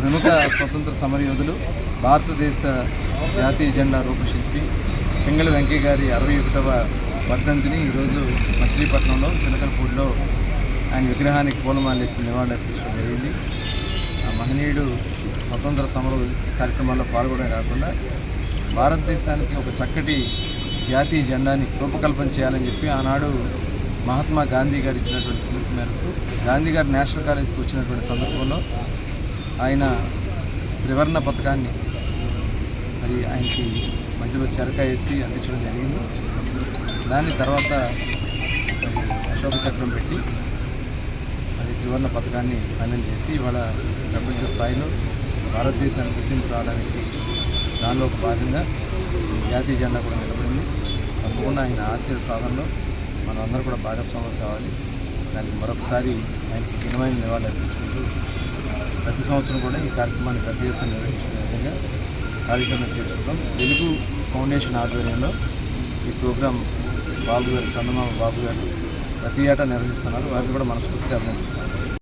ప్రముఖ స్వతంత్ర సమరయోధులు భారతదేశ జాతీయ జెండా రూపశిల్పి పింగళ వెంకయ్య గారి అరవై ఒకటవ వర్ధంతిని ఈరోజు మచిలీపట్నంలో చిలకలపూడిలో ఆయన విగ్రహానికి పూలమాలేసుకుని నివాళులు అర్పించడం జరిగింది. ఆ మహనీయుడు స్వతంత్ర సమర కార్యక్రమాల్లో పాల్గొనడం కాకుండా భారతదేశానికి ఒక చక్కటి జాతీయ జెండాని రూపకల్పన చేయాలని చెప్పి ఆనాడు మహాత్మా గాంధీ గారు ఇచ్చినటువంటి పిలుపు మేరకు గాంధీ గారు నేషనల్ కాలేజీకి వచ్చినటువంటి సందర్భంలో ఆయన త్రివర్ణ పథకాన్ని మరి ఆయనకి మధ్యలో చెరక వేసి అందించడం జరిగింది. దాని తర్వాత అశోక చక్రం పెట్టి అది త్రివర్ణ పథకాన్ని ఫైనల్ చేసి ఇవాళ ప్రపంచ స్థాయిలో భారతదేశానికి గుర్తింపు రావడానికి దానిలో ఒక భాగంగా జాతీయ జెండా కూడా నిలబడింది. తప్పకుండా ఆయన ఆశయ సాధనలో మనం కూడా భాగస్వాములు కావాలి. దానికి మరొకసారి ఆయనకి ఘనమైన నివాళి అర్పించుకుంటూ ప్రతి సంవత్సరం కూడా ఈ కార్యక్రమాన్ని పెద్ద ఎత్తున నిర్వహించుకునే విధంగా కార్యక్రమం చేసుకుంటాం. తెలుగు ఫౌండేషన్ ఆధ్వర్యంలో ఈ ప్రోగ్రాం బాబు గారు చందమామ బాబు గారు ప్రతి ఏటా నిర్వహిస్తున్నారు. వారిని కూడా మనస్ఫూర్తిగా అభినందిస్తాను